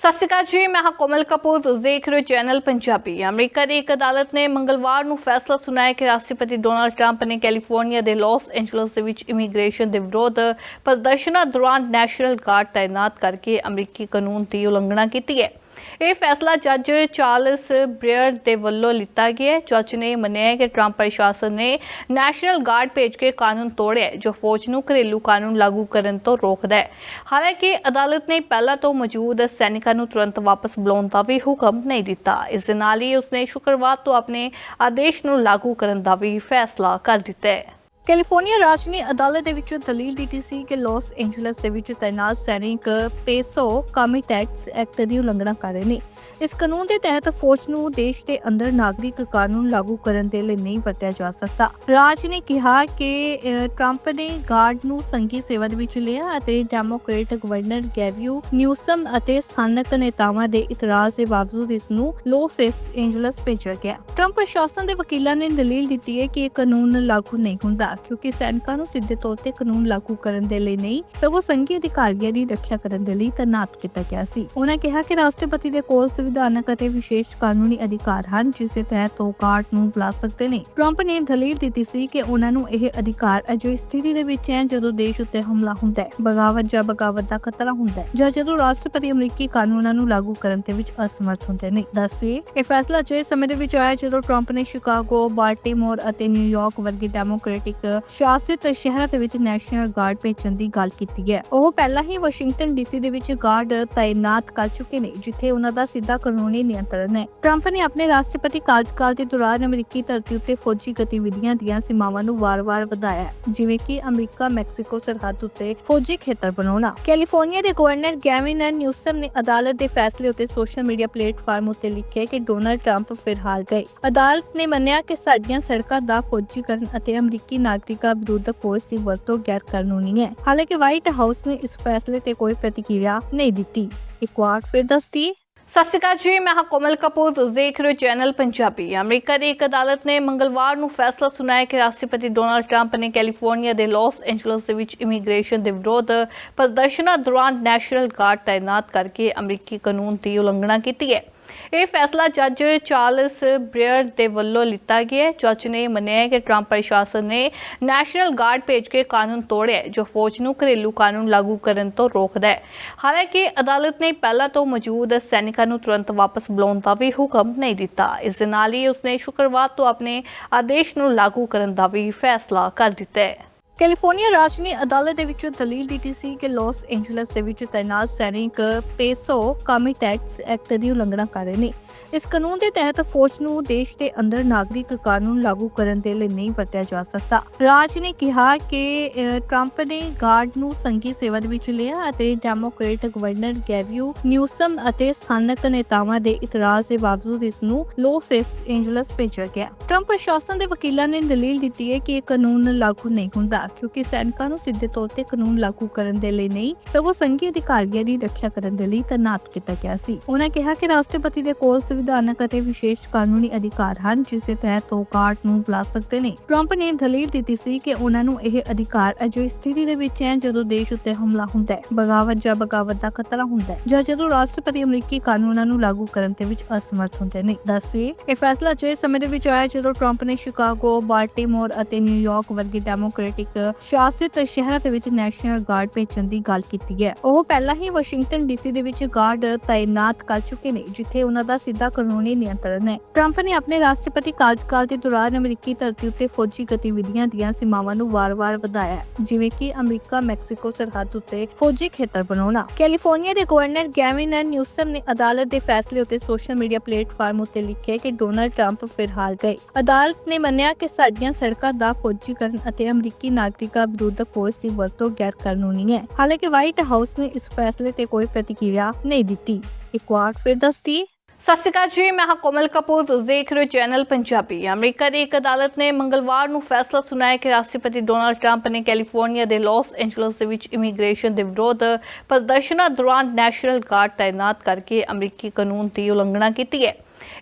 ਸਤਿ ਸ਼੍ਰੀ ਅਕਾਲ ਜੀ, ਮੈਂ ਹਾਂ ਕੋਮਲ ਕਪੂਰ, ਤੁਸੀਂ ਦੇਖ ਰਹੇ ਹੋ ਚੈਨਲ ਪੰਜਾਬੀ। ਅਮਰੀਕਾ ਦੀ ਇੱਕ ਅਦਾਲਤ ਨੇ ਮੰਗਲਵਾਰ ਨੂੰ ਫੈਸਲਾ ਸੁਣਾਇਆ ਕਿ ਰਾਸ਼ਟਰਪਤੀ ਡੋਨਾਲਡ ਟਰੰਪ ਨੇ ਕੈਲੀਫੋਰਨੀਆ ਦੇ ਲਾਸ ਐਂਜਲਸ ਦੇ ਵਿੱਚ ਇਮੀਗ੍ਰੇਸ਼ਨ ਦੇ ਵਿਰੋਧ ਪ੍ਰਦਰਸ਼ਨਾਂ ਦੌਰਾਨ ਨੈਸ਼ਨਲ ਗਾਰਡ ਤਾਇਨਾਤ ਕਰਕੇ ਅਮਰੀਕੀ ਕਾਨੂੰਨ ਦੀ ਉਲੰਘਣਾ ਕੀਤੀ ਹੈ। ਇਹ ਫੈਸਲਾ ਜੱਜ ਚਾਰਲਸ ਬ੍ਰੇਅਰ ਦੇ ਵੱਲੋਂ ਲਿੱਤਾ ਗਿਆ ਹੈ। ਜੱਜ ਨੇ ਮੰਨਿਆ ਕਿ ਟਰੰਪ ਪ੍ਰਸ਼ਾਸਨ ਨੇ ਨੈਸ਼ਨਲ ਗਾਰਡ ਭੇਜ ਕੇ ਕਾਨੂੰਨ ਤੋੜਿਆ ਜੋ ਫੌਜ ਨੂੰ ਘਰੇਲੂ ਕਾਨੂੰਨ ਲਾਗੂ ਕਰਨ ਤੋਂ ਰੋਕਦਾ ਹੈ। ਹਾਲਾਂਕਿ, ਅਦਾਲਤ ਨੇ ਪਹਿਲਾਂ ਤੋਂ ਮੌਜੂਦ ਸੈਨਿਕਾਂ ਨੂੰ ਤੁਰੰਤ ਵਾਪਸ ਬੁਲਾਉਣ ਦਾ ਵੀ ਹੁਕਮ ਨਹੀਂ ਦਿੱਤਾ। ਇਸ ਦੇ ਨਾਲ ਹੀ ਉਸਨੇ ਸ਼ੁੱਕਰਵਾਰ ਤੋਂ ਆਪਣੇ ਆਦੇਸ਼ ਨੂੰ ਲਾਗੂ ਕਰਨ ਦਾ ਵੀ ਫੈਸਲਾ ਕਰ ਦਿੱਤਾ ਹੈ। ਕੈਲੀਫੋਰਨੀਆ ਰਾਜ ਨੇ ਅਦਾਲਤ ਦੇ ਵਿੱਚ ਦਲੀਲ ਦਿੱਤੀ ਸੀ ਕਿ ਲਾਸ ਐਂਜਲਸ ਦੇ ਵਿੱਚ ਤਾਇਨਾਤ ਸੈਨਿਕ ਪੇਸੋ ਕਮਿਟੈਕਸ ਐਕਟ ਦੀ ਉਲੰਘਣਾ ਕਰ ਰਹੇ ਨੇ। ਇਸ ਕਾਨੂੰਨ ਦੇ ਤਹਿਤ ਫੌਜ ਨੂੰ ਦੇਸ਼ ਦੇ ਅੰਦਰ ਨਾਗਰਿਕ ਕਾਨੂੰਨ ਲਾਗੂ ਕਰਨ ਦੇ ਲਈ ਨਹੀਂ ਵਰਤਿਆ ਜਾ ਸਕਦਾ। ਰਾਜ ਨੇ ਕਿਹਾ ਕਿ ਟਰੰਪ ਨੇ ਗਾਰਡ ਨੂੰ ਸੰਘੀ ਸੇਵਾ ਦੇ ਵਿੱਚ ਲਿਆ ਅਤੇ ਡੈਮੋਕ੍ਰੇਟ ਗਵਰਨਰ ਗੈਵਿਊ ਨਿਊਸਮ ਅਤੇ ਸਥਾਨਕ ਨੇਤਾਵਾਂ ਦੇ ਇਤਰਾਜ਼ ਦੇ ਬਾਵਜੂਦ ਇਸ ਨੂੰ ਲਾਸ ਐਂਜਲਸ ਭੇਜਿਆ ਗਿਆ। ਟਰੰਪ ਪ੍ਰਸ਼ਾਸਨ ਦੇ ਵਕੀਲਾਂ ਨੇ ਦਲੀਲ ਦਿੱਤੀ ਹੈ ਕਿ ਇਹ ਕਾਨੂੰਨ ਲਾਗੂ ਨਹੀਂ ਹੁੰਦਾ। ਕਿਉਂਕਿ ਸੈਨਿਕਾਂ ਨੂੰ ਸਿੱਧੇ ਤੌਰ ਤੇ ਕਾਨੂੰਨ ਲਾਗੂ ਕਰਨ ਦੇ ਲਈ ਨਹੀਂ, ਸਗੋਂ ਸੰਘੀ ਅਧਿਕਾਰੀਆਂ ਦੀ ਰੱਖਿਆ ਕਰਨ ਦੇ ਲਈ ਤਾਇਨਾਤ ਕੀਤਾ ਗਿਆ ਸੀ। ਉਹਨਾਂ ਕਿਹਾ ਕਿ ਰਾਸ਼ਟਰਪਤੀ ਦੇ ਕੋਲ ਸੰਵਿਧਾਨਕ ਅਤੇ ਵਿਸ਼ੇਸ਼ ਕਾਨੂੰਨੀ ਅਧਿਕਾਰ ਹਨ, ਜਿਸ ਦੇ ਤਹਿਤ ਉਹ ਗਾਰਡ ਨੂੰ ਬੁਲਾ ਸਕਦੇ ਨੇ। ਟਰੰਪ ਨੇ ਦਲੀਲ ਦਿੱਤੀ ਸੀ ਕਿ ਉਹਨਾਂ ਨੂੰ ਇਹ ਅਧਿਕਾਰ ਅਜਿਹੀ ਸਥਿਤੀ ਦੇ ਵਿੱਚ ਹੈ ਜਦੋਂ ਦੇਸ਼ ਉੱਤੇ ਹਮਲਾ ਹੁੰਦਾ ਹੈ, ਬਗਾਵਤ ਜਾਂ ਬਗਾਵਤ ਦਾ ਖਤਰਾ ਹੁੰਦਾ ਹੈ, ਜਾਂ ਜਦੋਂ ਰਾਸ਼ਟਰਪਤੀ ਅਮਰੀਕੀ ਕਾਨੂੰਨਾਂ ਨੂੰ ਲਾਗੂ ਕਰਨ ਦੇ ਵਿੱਚ ਅਸਮਰਥ ਹੁੰਦੇ ਨੇ। ਦੱਸੀ ਇਹ ਫੈਸਲਾ ਅਜਿਹੇ ਸਮੇਂ ਦੇ ਵਿੱਚ ਆਇਆ ਜਦੋਂ ਟਰੰਪ ਨੇ ਸ਼ਿਕਾਗੋ, ਬਾਲਟਿਮੋਰ ਅਤੇ ਨਿਊਯਾਰਕ ਵਰਗੇ ਡੈਮੋਕ੍ਰੈਟਿਕ ਸ਼ਾਸਿਤ ਸ਼ਹਿਰਾਂ ਦੇ ਵਿੱਚ ਨੈਸ਼ਨਲ ਗਾਰਡ ਭੇਜਣ ਦੀ ਗੱਲ ਕੀਤੀ ਹੈ। ਉਹ ਪਹਿਲਾਂ ਹੀ ਵਾਸ਼ਿੰਗਟਨ ਡੀਸੀ ਦੇ ਵਿੱਚ ਗਾਰਡ ਤਾਇਨਾਤ ਕਰ ਚੁੱਕੇ ਨੇ, ਜਿੱਥੇ ਉਹਨਾਂ ਦਾ ਸਿੱਧਾ ਕਾਨੂੰਨੀ ਨਿਯੰਤਰਣ ਹੈ। ਟਰੰਪ ਨੇ ਆਪਣੇ ਰਾਸ਼ਟਰਪਤੀ ਕਾਰਜਕਾਲ ਦੇ ਦੌਰਾਨ ਅਮਰੀਕੀ ਧਰਤੀ ਉੱਤੇ ਫੌਜੀ ਗਤੀਵਿਧੀਆਂ ਦੀਆਂ ਸੀਮਾਵਾਂ ਨੂੰ ਵਾਰ-ਵਾਰ ਵਧਾਇਆ ਜਿਵੇਂ ਕਿ ਅਮਰੀਕਾ, ਮੈਕਸੀਕੋ ਸਰਹੱਦ ਉੱਤੇ ਫੌਜੀ ਖੇਤਰ ਬਣਾਉਣਾ। ਕੈਲੀਫੋਰਨੀਆ ਦੇ ਗਵਰਨਰ ਗੈਵਿਨ ਨਿਊਸਮ ਨੇ ਅਦਾਲਤ ਦੇ ਫੈਸਲੇ ਉੱਤੇ ਸੋਸ਼ਲ ਮੀਡੀਆ ਪਲੇਟਫਾਰਮ ਉੱਤੇ ਲਿਖਿਆ ਕਿ ਡੋਨਲਡ ਟਰੰਪ ਫਿਰ ਹਾਰ ਗਏ। ਅਦਾਲਤ ਨੇ ਮੰਨਿਆ ਕਿ ਸਾਡੀਆਂ ਸੜਕਾਂ ਦਾ ਫੌਜੀਕਰਨ ਅਤੇ ਅਮਰੀਕੀ ਨਾਗਰਿਕਾਂ ਵਿਰੁੱਧ ਫੌਜ ਦੀ ਵਰਤੋਂ ਗੈਰ ਕਾਨੂੰਨੀ ਹੈ ਹਾਲਾਂਕਿ ਵਾਈਟ ਹਾਊਸ ਨੇ ਇਸ ਫੈਸਲੇ ਤੇ ਕੋਈ ਪ੍ਰਤੀਕਿਰਿਆ ਨਹੀਂ ਦਿੱਤੀ ਇੱਕ ਵਾਰ ਫਿਰ ਦੱਸਦੀ ਸਤਿ ਸ਼੍ਰੀ ਅਕਾਲ ਜੀ ਮੈਂ ਹਾਂ ਕੋਮਲ ਕਪੂਰ ਤੁਸੀਂ ਦੇਖ ਰਹੇ ਹੋ ਚੈਨਲ ਪੰਜਾਬੀ ਅਮਰੀਕਾ ਦੀ ਇੱਕ ਅਦਾਲਤ ਨੇ ਮੰਗਲਵਾਰ ਨੂੰ ਫੈਸਲਾ ਸੁਣਾਇਆ ਕਿ ਰਾਸ਼ਟਰਪਤੀ ਡੋਨਾਲਡ ਟਰੰਪ ਨੇ ਕੈਲੀਫੋਰਨੀਆ ਦੇ ਲਾਸ ਐਂਜਲਸ ਦੇ ਵਿੱਚ ਇਮੀਗ੍ਰੇਸ਼ਨ ਦੇ ਵਿਰੋਧ ਪ੍ਰਦਰਸ਼ਨਾਂ ਦੌਰਾਨ ਨੈਸ਼ਨਲ ਗਾਰਡ ਤਾਇਨਾਤ ਕਰਕੇ ਅਮਰੀਕੀ ਕਾਨੂੰਨ ਦੀ ਉਲੰਘਣਾ ਕੀਤੀ ਹੈ ਇਹ ਫੈਸਲਾ ਜੱਜ ਚਾਰਲਸ ਬ੍ਰੇਅਰ ਦੇ ਵੱਲੋਂ ਲਿੱਤਾ ਗਿਆ ਹੈ। ਜੱਜ ਨੇ ਮੰਨਿਆ ਕਿ ਟਰੰਪ ਪ੍ਰਸ਼ਾਸਨ ਨੇ ਨੈਸ਼ਨਲ ਗਾਰਡ ਭੇਜ ਕੇ ਕਾਨੂੰਨ ਤੋੜਿਆ ਜੋ ਫੌਜ ਨੂੰ ਘਰੇਲੂ ਕਾਨੂੰਨ ਲਾਗੂ ਕਰਨ ਤੋਂ ਰੋਕਦਾ ਹੈ। ਹਾਲਾਂਕਿ, ਅਦਾਲਤ ਨੇ ਪਹਿਲਾਂ ਤੋਂ ਮੌਜੂਦ ਸੈਨਿਕਾਂ ਨੂੰ ਤੁਰੰਤ ਵਾਪਸ ਬੁਲਾਉਣ ਦਾ ਵੀ ਹੁਕਮ ਨਹੀਂ ਦਿੱਤਾ। ਇਸ ਦੇ ਨਾਲ ਹੀ ਉਸਨੇ ਸ਼ੁੱਕਰਵਾਰ ਤੋਂ ਆਪਣੇ ਆਦੇਸ਼ ਨੂੰ ਲਾਗੂ ਕਰਨ ਦਾ ਵੀ ਫੈਸਲਾ ਕਰ ਦਿੱਤਾ ਹੈ। ਕੈਲੀਫੋਰਨੀਆ ਰਾਜ ਨੇ ਅਦਾਲਤ ਦੇ ਵਿੱਚ ਦਲੀਲ ਦਿੱਤੀ ਸੀ ਕਿ ਲਾਸ ਐਂਜਲਸ ਦੇ ਵਿੱਚ ਤਾਇਨਾਤ ਸੈਨਿਕ ਪੇਸੋ ਕਮਿਟੈਕਸ ਐਕਟ ਦੀ ਉਲੰਘਣਾ ਕਰ ਰਹੇ ਨੇ। ਇਸ ਕਾਨੂੰਨ ਦੇ ਤਹਿਤ ਫੌਜ ਨੂੰ ਦੇਸ਼ ਦੇ ਅੰਦਰ ਨਾਗਰਿਕ ਕਾਨੂੰਨ ਲਾਗੂ ਕਰਨ ਦੇ ਲਈ ਨਹੀਂ ਵਰਤਿਆ ਜਾ ਸਕਦਾ। ਰਾਜ ਨੇ ਕਿਹਾ ਕਿ ਟਰੰਪ ਨੇ ਗਾਰਡ ਨੂੰ ਸੰਘੀ ਸੇਵਾ ਦੇ ਵਿੱਚ ਲਿਆ ਅਤੇ ਡੈਮੋਕ੍ਰੇਟ ਗਵਰਨਰ ਗੈਵਿਊ ਨਿਊਸਮ ਅਤੇ ਸਥਾਨਕ ਨੇਤਾਵਾਂ ਦੇ ਇਤਰਾਜ਼ ਦੇ ਬਾਵਜੂਦ ਇਸ ਨੂੰ ਲੋਸ ਐਂਜਲਸ ਭੇਜਿਆ ਗਿਆ। ਟਰੰਪ ਪ੍ਰਸ਼ਾਸਨ ਦੇ ਵਕੀਲਾਂ ਨੇ ਦਲੀਲ ਦਿੱਤੀ ਹੈ ਕਿ ਇਹ ਕਾਨੂੰਨ ਲਾਗੂ ਨਹੀਂ ਹੁੰਦਾ। ਕਿਉਂਕਿ ਸੈਨਿਕਾਂ ਨੂੰ ਸਿੱਧੇ ਤੌਰ ਤੇ ਕਾਨੂੰਨ ਲਾਗੂ ਕਰਨ ਦੇ ਲਈ ਨਹੀਂ, ਸਗੋਂ ਸੰਘੀ ਅਧਿਕਾਰੀਆਂ ਦੀ ਰੱਖਿਆ ਕਰਨ ਦੇ ਲਈ ਤਾਇਨਾਤ ਕੀਤਾ ਗਿਆ ਸੀ। ਉਹਨਾਂ ਕਿਹਾ ਕਿ ਰਾਸ਼ਟਰਪਤੀ ਦੇ ਕੋਲ ਸੰਵਿਧਾਨਕ ਅਤੇ ਵਿਸ਼ੇਸ਼ ਕਾਨੂੰਨੀ ਅਧਿਕਾਰ ਹਨ, ਜਿਸ ਦੇ ਤਹਿਤ ਉਹ ਗਾਰਡ ਨੂੰ ਬੁਲਾ ਸਕਦੇ ਨੇ। ਟਰੰਪ ਨੇ ਦਲੀਲ ਦਿੱਤੀ ਸੀ ਕਿ ਉਹਨਾਂ ਨੂੰ ਇਹ ਅਧਿਕਾਰ ਅਜਿਹੀ ਸਥਿਤੀ ਦੇ ਵਿੱਚ ਹੈ ਜਦੋਂ ਦੇਸ਼ ਉੱਤੇ ਹਮਲਾ ਹੁੰਦਾ ਹੈ, ਬਗਾਵਤ ਜਾਂ ਬਗਾਵਤ ਦਾ ਖਤਰਾ ਹੁੰਦਾ ਹੈ, ਜਾਂ ਜਦੋਂ ਰਾਸ਼ਟਰਪਤੀ ਅਮਰੀਕੀ ਕਾਨੂੰਨਾਂ ਨੂੰ ਲਾਗੂ ਕਰਨ ਦੇ ਵਿੱਚ ਅਸਮਰਥ ਹੁੰਦੇ ਨੇ। ਦੱਸੀ ਇਹ ਫੈਸਲਾ ਅਜਿਹੇ ਸਮੇਂ ਦੇ ਵਿੱਚ ਆਇਆ ਜਦੋਂ ਟਰੰਪ ਨੇ ਸ਼ਿਕਾਗੋ, ਬਾਲਟਿਮੋਰ ਅਤੇ ਨਿਊਯਾਰਕ ਵਰਗੇ ਡੈਮੋਕ੍ਰੈਟਿਕ ਸ਼ਾਸਿਤ ਸ਼ਹਿਰਾਂ ਦੇ ਵਿੱਚ ਨੈਸ਼ਨਲ ਗਾਰਡ ਭੇਜਣ ਦੀ ਗੱਲ ਕੀਤੀ ਹੈ। ਉਹ ਪਹਿਲਾਂ ਹੀ ਵਾਸ਼ਿੰਗਟਨ ਡੀਸੀ ਦੇ ਵਿੱਚ ਗਾਰਡ ਤਾਇਨਾਤ ਕਰ ਚੁੱਕੇ ਨੇ, ਜਿੱਥੇ ਉਹਨਾਂ ਦਾ ਸਿੱਧਾ ਕਾਨੂੰਨੀ ਨਿਯੰਤਰਣ ਹੈ। ਟਰੰਪ ਨੇ ਆਪਣੇ ਰਾਸ਼ਟਰਪਤੀ ਕਾਰਜਕਾਲ ਦੇ ਦੌਰਾਨ ਅਮਰੀਕੀ ਧਰਤੀ ਉੱਤੇ ਫੌਜੀ ਗਤੀਵਿਧੀਆਂ ਦੀਆਂ ਸੀਮਾਵਾਂ ਨੂੰ ਵਾਰ-ਵਾਰ ਵਧਾਇਆ ਜਿਵੇਂ ਕਿ ਅਮਰੀਕਾ, ਮੈਕਸੀਕੋ ਸਰਹੱਦ ਉੱਤੇ ਫੌਜੀ ਖੇਤਰ ਬਣਾਉਣਾ। ਕੈਲੀਫੋਰਨੀਆ ਦੇ ਗਵਰਨਰ ਗੈਵਿਨ ਨਿਊਸਮ ਨੇ ਅਦਾਲਤ ਦੇ ਫੈਸਲੇ ਉੱਤੇ ਸੋਸ਼ਲ ਮੀਡੀਆ ਪਲੇਟਫਾਰਮ ਉੱਤੇ ਲਿਖਿਆ ਕਿ ਡੋਨਲਡ ਟਰੰਪ ਫਿਰ ਹਾਰ ਗਏ। ਅਦਾਲਤ ਨੇ ਮੰਨਿਆ ਕਿ ਸਾਡੀਆਂ ਸੜਕਾਂ ਦਾ ਫੌਜੀਕਰਨ ਅਤੇ ਅਮਰੀਕੀ ਨਾਗਰਿਕਾਂ ਵਿਰੁੱਧ ਫੌਜ ਦੀ ਵਰਤੋਂ ਗੈਰ ਕਾਨੂੰਨੀ ਹੈ ਹਾਲਾਂਕਿ ਵਾਈਟ ਹਾਊਸ ਨੇ ਇਸ ਫੈਸਲੇ ਤੇ ਕੋਈ ਪ੍ਰਤੀਕਿਰਿਆ ਨਹੀਂ ਦਿੱਤੀ ਇੱਕ ਵਾਰ ਫਿਰ ਦੱਸਦੀ ਸਤਿ ਸ਼੍ਰੀ ਅਕਾਲ ਜੀ ਮੈਂ ਹਾਂ ਕੋਮਲ ਕਪੂਰ ਤੁਸੀਂ ਦੇਖ ਰਹੇ ਹੋ ਚੈਨਲ ਪੰਜਾਬੀ ਅਮਰੀਕਾ ਦੀ ਇੱਕ ਅਦਾਲਤ ਨੇ ਮੰਗਲਵਾਰ ਨੂੰ ਫੈਸਲਾ ਸੁਣਾਇਆ ਕਿ ਰਾਸ਼ਟਰਪਤੀ ਡੋਨਾਲਡ ਟਰੰਪ ਨੇ ਕੈਲੀਫੋਰਨੀਆ ਦੇ ਲਾਸ ਐਂਜਲਸ ਦੇ ਵਿੱਚ ਇਮੀਗ੍ਰੇਸ਼ਨ ਦੇ ਵਿਰੋਧ ਪ੍ਰਦਰਸ਼ਨਾਂ ਦੌਰਾਨ ਨੈਸ਼ਨਲ ਗਾਰਡ ਤਾਇਨਾਤ ਕਰਕੇ ਅਮਰੀਕੀ ਕਾਨੂੰਨ ਦੀ ਉਲੰਘਣਾ ਕੀਤੀ ਹੈ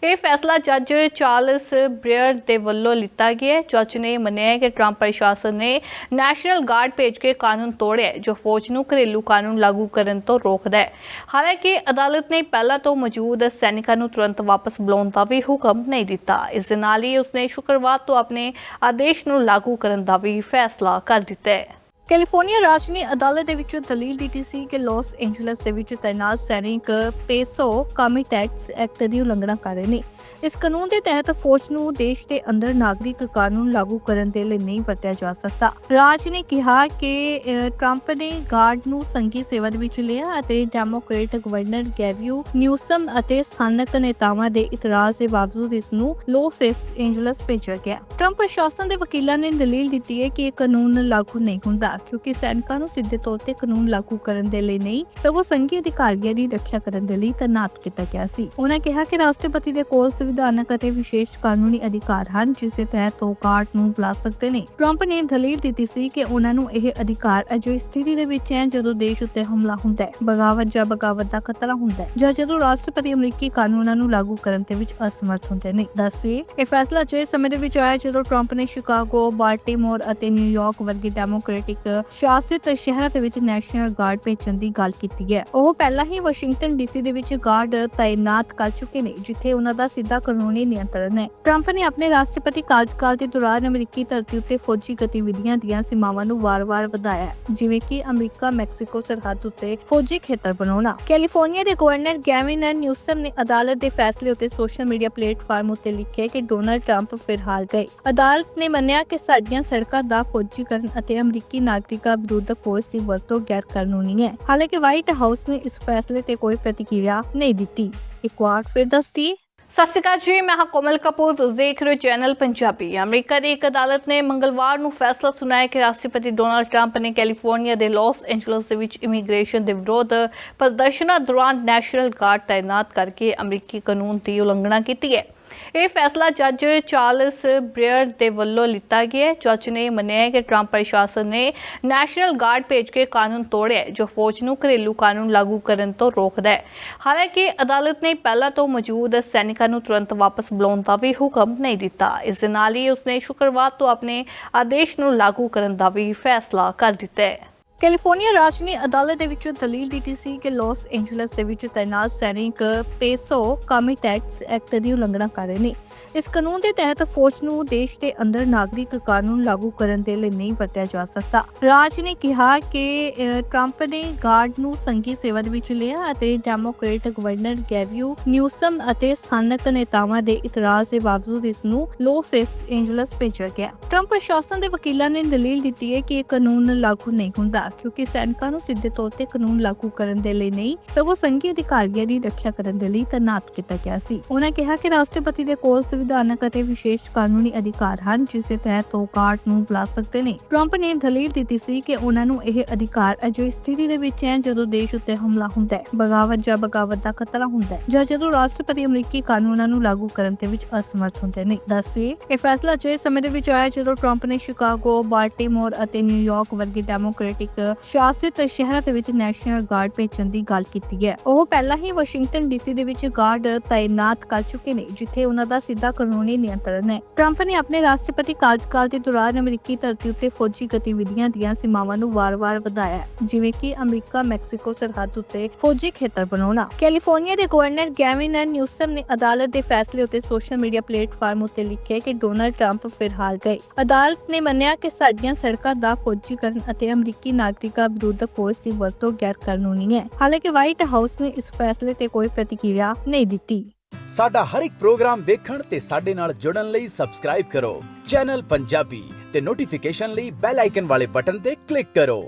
ਇਹ ਫੈਸਲਾ ਜੱਜ ਚਾਰਲਸ ਬ੍ਰੇਅਰ ਦੇ ਵੱਲੋਂ ਲਿੱਤਾ ਗਿਆ ਜੱਜ ਨੇ ਮੰਨਿਆ ਕਿ ਟਰੰਪ ਪ੍ਰਸ਼ਾਸਨ ਨੇ ਨੈਸ਼ਨਲ ਗਾਰਡ ਭੇਜ ਕੇ ਕਾਨੂੰਨ ਤੋੜਿਆ ਜੋ ਫੌਜ ਨੂੰ ਘਰੇਲੂ ਕਾਨੂੰਨ ਲਾਗੂ ਕਰਨ ਤੋਂ ਰੋਕਦਾ ਹੈ। ਹਾਲਾਂਕਿ, ਅਦਾਲਤ ਨੇ ਪਹਿਲਾਂ ਤੋਂ ਮੌਜੂਦ ਸੈਨਿਕਾਂ ਨੂੰ ਤੁਰੰਤ ਵਾਪਸ ਬੁਲਾਉਣ ਦਾ ਵੀ ਹੁਕਮ ਨਹੀਂ ਦਿੱਤਾ। ਇਸ ਦੇ ਨਾਲ ਹੀ ਉਸਨੇ ਸ਼ੁੱਕਰਵਾਰ ਤੋਂ ਆਪਣੇ ਆਦੇਸ਼ ਨੂੰ ਲਾਗੂ ਕਰਨ ਦਾ ਵੀ ਫੈਸਲਾ ਕਰ ਦਿੱਤਾ ਹੈ। ਕੈਲੀਫੋਰਨੀਆ ਰਾਜ ਨੇ ਅਦਾਲਤ ਦੇ ਵਿੱਚ ਦਲੀਲ ਦਿੱਤੀ ਸੀ ਕਿ ਲਾਸ ਐਂਜਲਸ ਦੇ ਵਿੱਚ ਤੈਨਾਤ ਸੈਨਿਕ ਪੇਸੋ ਕਾਮਿਟੈਕਸ ਐਕਟ ਦੀ ਉਲੰਘਣਾ ਕਰ ਰਹੇ ਨੇ। ਇਸ ਕਾਨੂੰਨ ਦੇ ਤਹਿਤ ਫੌਜ ਨੂੰ ਦੇਸ਼ ਦੇ ਅੰਦਰ ਨਾਗਰਿਕ ਕਾਨੂੰਨ ਲਾਗੂ ਕਰਨ ਦੇ ਲਈ ਨਹੀਂ ਵਰਤਿਆ ਜਾ ਸਕਦਾ। ਰਾਜ ਨੇ ਕਿਹਾ ਕਿ ਟਰੰਪ ਨੇ ਗਾਰਡ ਨੂੰ ਸੰਘੀ ਸੇਵਾ ਦੇ ਵਿੱਚ ਲਿਆ ਅਤੇ ਡੈਮੋਕ੍ਰੇਟ ਗਵਰਨਰ ਗੈਵਿਊ ਨਿਊਸਮ ਅਤੇ ਸਥਾਨਕ ਨੇਤਾਵਾਂ ਦੇ ਇਤਰਾਜ਼ ਦੇ ਬਾਵਜੂਦ ਇਸ ਨੂੰ ਲੋਸ ਐਂਜਲਸ ਭੇਜਿਆ ਗਿਆ। ਟਰੰਪ ਪ੍ਰਸ਼ਾਸਨ ਦੇ ਵਕੀਲਾਂ ਨੇ ਦਲੀਲ ਦਿੱਤੀ ਹੈ ਕਿ ਇਹ ਕਾਨੂੰਨ ਲਾਗੂ ਨਹੀਂ ਹੁੰਦਾ। ਕਿਉਂਕਿ ਸੈਨਿਕਾਂ ਨੂੰ ਸਿੱਧੇ ਤੌਰ ਤੇ ਕਾਨੂੰਨ ਲਾਗੂ ਕਰਨ ਦੇ ਲਈ ਨਹੀਂ, ਸਗੋਂ ਸੰਘੀ ਅਧਿਕਾਰੀਆਂ ਦੀ ਰੱਖਿਆ ਕਰਨ ਦੇ ਲਈ ਤਾਇਨਾਤ ਕੀਤਾ ਗਿਆ ਸੀ। ਉਹਨਾਂ ਕਿਹਾ ਕਿ ਰਾਸ਼ਟਰਪਤੀ ਦੇ ਕੋਲ ਸੰਵਿਧਾਨਕ ਅਤੇ ਵਿਸ਼ੇਸ਼ ਕਾਨੂੰਨੀ ਅਧਿਕਾਰ ਹਨ, ਜਿਸ ਦੇ ਤਹਿਤ ਉਹ ਗਾਰਡ ਨੂੰ ਬੁਲਾ ਸਕਦੇ ਨੇ। ਟਰੰਪ ਨੇ ਦਲੀਲ ਦਿੱਤੀ ਸੀ ਕਿ ਉਹਨਾਂ ਨੂੰ ਇਹ ਅਧਿਕਾਰ ਅਜਿਹੀ ਸਥਿਤੀ ਦੇ ਵਿੱਚ ਹੈ ਜਦੋਂ ਦੇਸ਼ ਉੱਤੇ ਹਮਲਾ ਹੁੰਦਾ ਹੈ, ਬਗਾਵਤ ਜਾਂ ਬਗਾਵਤ ਦਾ ਖਤਰਾ ਹੁੰਦਾ ਹੈ, ਜਾਂ ਜਦੋਂ ਰਾਸ਼ਟਰਪਤੀ ਅਮਰੀਕੀ ਕਾਨੂੰਨਾਂ ਨੂੰ ਲਾਗੂ ਕਰਨ ਦੇ ਵਿੱਚ ਅਸਮਰਥ ਹੁੰਦੇ ਨੇ। ਦੱਸਿਏ ਇਹ ਫੈਸਲਾ ਜੇ ਸਮੇਂ ਦੇ ਵਿੱਚ ਆਇਆ ਜਦੋਂ ਟਰੰਪ ਨੇ ਸ਼ਿਕਾਗੋ, ਬਾਲਟਿਮੋਰ ਅਤੇ ਨਿਊਯਾਰਕ ਵਰਗੇ ਡੈਮੋਕ੍ਰੈਟਿਕ ਸ਼ਾਸਿਤ ਸ਼ਹਿਰਾਂ ਦੇ ਵਿੱਚ ਨੈਸ਼ਨਲ ਗਾਰਡ ਭੇਜਣ ਦੀ ਗੱਲ ਕੀਤੀ ਹੈ। ਉਹ ਪਹਿਲਾਂ ਹੀ ਵਾਸ਼ਿੰਗਟਨ ਡੀਸੀ ਦੇ ਵਿੱਚ ਗਾਰਡ ਤਾਇਨਾਤ ਕਰ ਚੁੱਕੇ ਨੇ, ਜਿੱਥੇ ਉਹਨਾਂ ਦਾ ਸਿੱਧਾ ਕਾਨੂੰਨੀ ਨਿਯੰਤਰਣ ਹੈ। ਟਰੰਪ ਨੇ ਆਪਣੇ ਰਾਸ਼ਟਰਪਤੀ ਕਾਰਜਕਾਲ ਦੇ ਦੌਰਾਨ ਅਮਰੀਕੀ ਧਰਤੀ ਉੱਤੇ ਫੌਜੀ ਗਤੀਵਿਧੀਆਂ ਦੀਆਂ ਸੀਮਾਵਾਂ ਨੂੰ ਵਾਰ-ਵਾਰ ਵਧਾਇਆ ਜਿਵੇਂ ਕਿ ਅਮਰੀਕਾ, ਮੈਕਸੀਕੋ, ਸਰਹੱਦ ਉੱਤੇ ਫੌਜੀ ਖੇਤਰ ਬਣਾਉਣਾ। ਕੈਲੀਫੋਰਨੀਆ ਦੇ ਗਵਰਨਰ ਗੈਵਿਨ ਨਿਊਸਮ ਨੇ ਅਦਾਲਤ ਦੇ ਫੈਸਲੇ ਉੱਤੇ ਸੋਸ਼ਲ ਮੀਡੀਆ ਪਲੇਟਫਾਰਮ ਉੱਤੇ ਲਿਖਿਆ ਕਿ ਡੋਨਲਡ ਟਰੰਪ ਫਿਲਹਾਲ ਗਏ। ਅਦਾਲਤ ਨੇ ਮੰਨਿਆ ਕਿ ਸਾਡੀਆਂ ਸੜਕਾਂ ਦਾ ਫੌਜੀਕਰਨ ਅਤੇ ਅਮਰੀਕੀ ਨਾਗਰਿਕਾਂ ਵਿਰੁੱਧ ਫੌਜ ਦੀ ਵਰਤੋਂ ਗੈਰ ਕਾਨੂੰਨੀ ਹੈ। ਹਾਲਾਂਕਿ ਵਾਈਟ ਹਾਊਸ ਨੇ ਇਸ ਫੈਸਲੇ ਤੇ ਕੋਈ ਪ੍ਰਤੀਕਿਰਿਆ ਨਹੀਂ ਦਿੱਤੀ। ਇੱਕ ਵਾਰ ਫਿਰ ਦੱਸਦੀ। ਸਤਿ ਸ਼੍ਰੀ ਅਕਾਲ ਜੀ, ਮੈਂ ਹਾਂ ਕੋਮਲ ਕਪੂਰ। ਤੁਸੀਂ ਦੇਖ ਰਹੇ ਹੋ ਚੈਨਲ ਪੰਜਾਬੀ। ਅਮਰੀਕਾ ਦੀ ਇੱਕ ਅਦਾਲਤ ਨੇ ਮੰਗਲਵਾਰ ਨੂੰ ਫੈਸਲਾ ਸੁਣਾਇਆ ਕਿ ਰਾਸ਼ਟਰਪਤੀ ਡੋਨਾਲਡ ਟਰੰਪ ਨੇ ਕੈਲੀਫੋਰਨੀਆ ਦੇ ਲਾਸ ਐਂਜਲਸ ਦੇ ਵਿੱਚ ਇਮੀਗ੍ਰੇਸ਼ਨ ਦੇ ਵਿਰੋਧ ਪ੍ਰਦਰਸ਼ਨਾਂ ਦੌਰਾਨ ਨੈਸ਼ਨਲ ਗਾਰਡ ਤਾਇਨਾਤ ਕਰਕੇ ਅਮਰੀਕੀ ਕਾਨੂੰਨ ਦੀ ਉਲੰਘਣਾ ਕੀਤੀ ਹੈ। ਇਹ ਫੈਸਲਾ ਜੱਜ ਚਾਰਲਸ ਬ੍ਰੇਅਰ ਦੇ ਵੱਲੋਂ ਲਿੱਤਾ ਗਿਆ ਜੱਜ ਨੇ ਮੰਨਿਆ ਕਿ ਟਰੰਪ ਪ੍ਰਸ਼ਾਸਨ ਨੇ ਨੈਸ਼ਨਲ ਗਾਰਡ ਭੇਜ ਕੇ ਕਾਨੂੰਨ ਤੋੜਿਆ ਜੋ ਫੌਜ ਨੂੰ ਘਰੇਲੂ ਕਾਨੂੰਨ ਲਾਗੂ ਕਰਨ ਤੋਂ ਰੋਕਦਾ ਹੈ। ਹਾਲਾਂਕਿ, ਅਦਾਲਤ ਨੇ ਪਹਿਲਾਂ ਤੋਂ ਮੌਜੂਦ ਸੈਨਿਕਾਂ ਨੂੰ ਤੁਰੰਤ ਵਾਪਸ ਬੁਲਾਉਣ ਦਾ ਵੀ ਹੁਕਮ ਨਹੀਂ ਦਿੱਤਾ। ਇਸ ਦੇ ਨਾਲ ਹੀ ਉਸਨੇ ਸ਼ੁੱਕਰਵਾਰ ਤੋਂ ਆਪਣੇ ਆਦੇਸ਼ ਨੂੰ ਲਾਗੂ ਕਰਨ ਦਾ ਵੀ ਫੈਸਲਾ ਕਰ ਦਿੱਤਾ ਹੈ। ਕੈਲੀਫੋਰਨੀਆ ਰਾਜ ਨੇ ਅਦਾਲਤ ਦੇ ਵਿੱਚ ਦਲੀਲ ਦਿੱਤੀ ਸੀ ਕਿ ਲਾਸ ਐਂਜਲਸ ਦੇ ਵਿੱਚ ਤੈਨਾਤ ਸੈਨਿਕ ਪੇਸੋ ਕਾਮਿਟੈਕਸ ਐਕਟ ਦੀ ਉਲੰਘਣਾ ਕਰ ਰਹੇ ਨੇ। ਇਸ ਕਾਨੂੰਨ ਦੇ ਤਹਿਤ ਫੌਜ ਨੂੰ ਦੇਸ਼ ਦੇ ਅੰਦਰ ਨਾਗਰਿਕ ਕਾਨੂੰਨ ਲਾਗੂ ਕਰਨ ਦੇ ਲਈ ਨਹੀਂ ਵਰਤਿਆ ਜਾ ਸਕਦਾ। ਰਾਜ ਨੇ ਕਿਹਾ ਕਿ ਟਰੰਪ ਨੇ ਗਾਰਡ ਨੂੰ ਸੰਘੀ ਸੇਵਾ ਦੇ ਵਿੱਚ ਲਿਆ ਅਤੇ ਡੈਮੋਕ੍ਰੇਟ ਗਵਰਨਰ ਗੈਵਿਊ ਨਿਊਸਮ ਅਤੇ ਸਥਾਨਕ ਨੇਤਾਵਾਂ ਦੇ ਇਤਰਾਜ਼ ਦੇ ਬਾਵਜੂਦ ਇਸ ਨੂੰ ਲੋਸ ਐਂਜਲਸ ਭੇਜਿਆ ਗਿਆ। ਟਰੰਪ ਪ੍ਰਸ਼ਾਸਨ ਦੇ ਵਕੀਲਾਂ ਨੇ ਦਲੀਲ ਦਿੱਤੀ ਹੈ ਕਿ ਇਹ ਕਾਨੂੰਨ ਲਾਗੂ ਨਹੀਂ ਹੁੰਦਾ। ਕਿਉਂਕਿ ਸੈਨਿਕਾਂ ਨੂੰ ਸਿੱਧੇ ਤੌਰ ਤੇ ਕਾਨੂੰਨ ਲਾਗੂ ਕਰਨ ਦੇ ਲਈ ਨਹੀਂ, ਸਗੋਂ ਸੰਘੀ ਅਧਿਕਾਰੀਆਂ ਦੀ ਰੱਖਿਆ ਕਰਨ ਦੇ ਲਈ ਤਾਇਨਾਤ ਕੀਤਾ ਗਿਆ ਸੀ। ਉਹਨਾਂ ਕਿਹਾ ਕਿ ਰਾਸ਼ਟਰਪਤੀ ਦੇ ਕੋਲ ਸੰਵਿਧਾਨਕ ਅਤੇ ਵਿਸ਼ੇਸ਼ ਕਾਨੂੰਨੀ ਅਧਿਕਾਰ ਹਨ, ਜਿਸ ਦੇ ਤਹਿਤ ਉਹ ਗਾਰਡ ਨੂੰ ਬੁਲਾ ਸਕਦੇ ਨੇ। ਟਰੰਪ ਨੇ ਦਲੀਲ ਦਿੱਤੀ ਸੀ ਕਿ ਉਹਨਾਂ ਨੂੰ ਇਹ ਅਧਿਕਾਰ ਅਜਿਹੀ ਸਥਿਤੀ ਦੇ ਵਿੱਚ ਹੈ ਜਦੋਂ ਦੇਸ਼ ਉੱਤੇ ਹਮਲਾ ਹੁੰਦਾ ਹੈ, ਬਗਾਵਤ ਜਾਂ ਬਗਾਵਤ ਦਾ ਖਤਰਾ ਹੁੰਦਾ ਹੈ, ਜਾਂ ਜਦੋਂ ਰਾਸ਼ਟਰਪਤੀ ਅਮਰੀਕੀ ਕਾਨੂੰਨਾਂ ਨੂੰ ਲਾਗੂ ਕਰਨ ਦੇ ਵਿੱਚ ਅਸਮਰਥ ਹੁੰਦੇ ਨੇ। ਦੱਸਿਏ, ਇਹ ਫੈਸਲਾ ਜੇ ਸਮੇਂ ਦੇ ਵਿੱਚ ਆਇਆ ਜਦੋਂ ਟਰੰਪ ਨੇ ਸ਼ਿਕਾਗੋ, ਬਾਲਟਿਮੋਰ ਅਤੇ ਨਿਊਯਾਰਕ ਵਰਗੇ ਡੈਮੋਕ੍ਰੈਟਿਕ ਸ਼ਾਸਿਤ ਸ਼ਹਿਰਾਂ ਦੇ ਵਿੱਚ ਨੈਸ਼ਨਲ ਗਾਰਡ ਭੇਜਣ ਦੀ ਗੱਲ ਕੀਤੀ ਹੈ। ਉਹ ਪਹਿਲਾਂ ਹੀ ਵਾਸ਼ਿੰਗਟਨ ਡੀਸੀ ਦੇ ਵਿੱਚ ਗਾਰਡ ਤਾਇਨਾਤ ਕਰ ਚੁੱਕੇ ਨੇ, ਜਿੱਥੇ ਉਹਨਾਂ ਦਾ ਸਿੱਧਾ ਕਾਨੂੰਨੀ ਨਿਯੰਤਰਣ ਹੈ। ਟਰੰਪ ਨੇ ਆਪਣੇ ਰਾਸ਼ਟਰਪਤੀ ਕਾਰਜਕਾਲ ਦੇ ਦੌਰਾਨ ਅਮਰੀਕੀ ਧਰਤੀ ਉੱਤੇ ਫੌਜੀ ਗਤੀਵਿਧੀਆਂ ਦੀਆਂ ਸੀਮਾਵਾਂ ਨੂੰ ਵਾਰ-ਵਾਰ ਵਧਾਇਆ, ਜਿਵੇਂ ਕਿ ਅਮਰੀਕਾ, ਮੈਕਸੀਕੋ ਸਰਹੱਦ ਉੱਤੇ ਫੌਜੀ ਖੇਤਰ ਬਣਾਉਣਾ। ਕੈਲੀਫੋਰਨੀਆ ਦੇ ਗਵਰਨਰ ਗੈਵਿਨ ਨਿਊਸਮ ਨੇ ਅਦਾਲਤ ਦੇ ਫੈਸਲੇ ਉੱਤੇ ਸੋਸ਼ਲ ਮੀਡੀਆ ਪਲੇਟਫਾਰਮ ਉੱਤੇ ਲਿਖਿਆ ਕਿ ਡੋਨਲਡ ਟਰੰਪ ਫਿਲਹਾਲ ਗਏ। ਅਦਾਲਤ ਨੇ ਮੰਨਿਆ ਕਿ ਸਾਡੀਆਂ ਸੜਕਾਂ ਦਾ ਫੌਜੀਕਰਨ ਅਤੇ ਅਮਰੀਕੀ ਨਾਗਰਿਕਾਂ ਵਿਰੁੱਧ ਫੌਜ ਦੀ ਵਰਤੋਂ ਗੈਰ ਕਾਨੂੰਨੀ ਹੈ ਹਾਲਾਂਕਿ ਵਾਈਟ ਹਾਊਸ ਨੇ ਇਸ ਫੈਸਲੇ ਤੇ ਕੋਈ ਪ੍ਰਤੀਕਿਰਿਆ ਨਹੀਂ ਦਿੱਤੀ ਸਾਡਾ ਹਰ ਇੱਕ ਪ੍ਰੋਗਰਾਮ ਦੇਖਣ ਤੇ ਸਾਡੇ ਨਾਲ ਜੁੜਨ ਲਈ ਸਬਸਕ੍ਰਾਈਬ ਕਰੋ ਚੈਨਲ ਪੰਜਾਬੀ ਤੇ ਨੋਟੀਫਿਕੇਸ਼ਨ ਲਈ ਬੈਲ ਆਈਕਨ ਵਾਲੇ ਬਟਨ ਤੇ ਕਲਿੱਕ ਕਰੋ